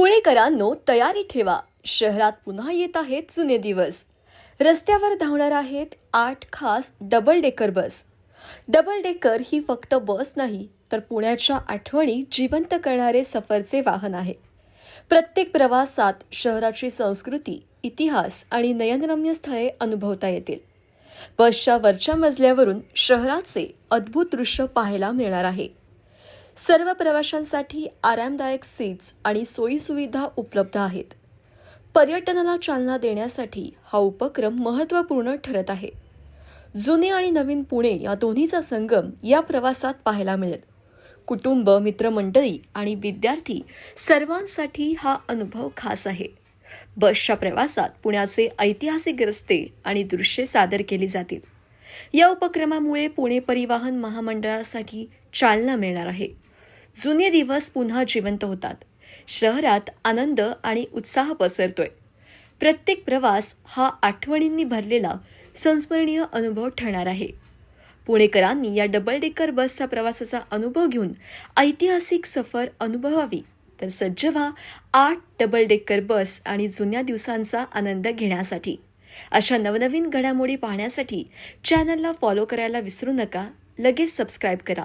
पुणेकरांनो तयारी ठेवा. शहरात पुन्हा येत आहेत जुने दिवस. रस्त्यावर धावणार आहेत आठ खास double decker bus double decker ही फक्त बस नाही तर पुण्याच्या आठवणी जिवंत करणारे सफरचे वाहन आहे. प्रत्येक प्रवासात शहराची संस्कृती इतिहास आणि नयनरम्य स्थळे अनुभवता येतील. बसच्या वरच्या मजल्यावरून शहराचे अद्भुत दृश्य पाहायला मिळणार आहे. सर्व प्रवाशांसाठी आरामदायक सीट्स आणि सोयीसुविधा उपलब्ध आहेत. पर्यटनाला चालना देण्यासाठी हा उपक्रम महत्त्वपूर्ण ठरत आहे. जुने आणि नवीन पुणे या दोन्हीचा संगम या प्रवासात पाहायला मिळेल. कुटुंब मित्रमंडळी आणि विद्यार्थी सर्वांसाठी हा अनुभव खास आहे. बसच्या प्रवासात पुण्याचे ऐतिहासिक रस्ते आणि दृश्ये सादर केली जातील. या उपक्रमामुळे पुणे परिवहन महामंडळासाठी चालना मिळणार आहे. जुने दिवस पुन्हा जिवंत होतात. शहरात आनंद आणि उत्साह पसरतोय. प्रत्येक प्रवास हा आठवणींनी भरलेला संस्मरणीय अनुभव ठरणार आहे. पुणेकरांनी या डबल डेकर बसचा प्रवासाचा अनुभव घेऊन ऐतिहासिक सफर अनुभवावी. तर सज्ज व्हा आठ डबल डेकर बस आणि जुन्या दिवसांचा आनंद घेण्यासाठी. अशा नवनवीन घडामोडी पाहण्यासाठी चॅनलला फॉलो करायला विसरू नका. लगेच सबस्क्राईब करा.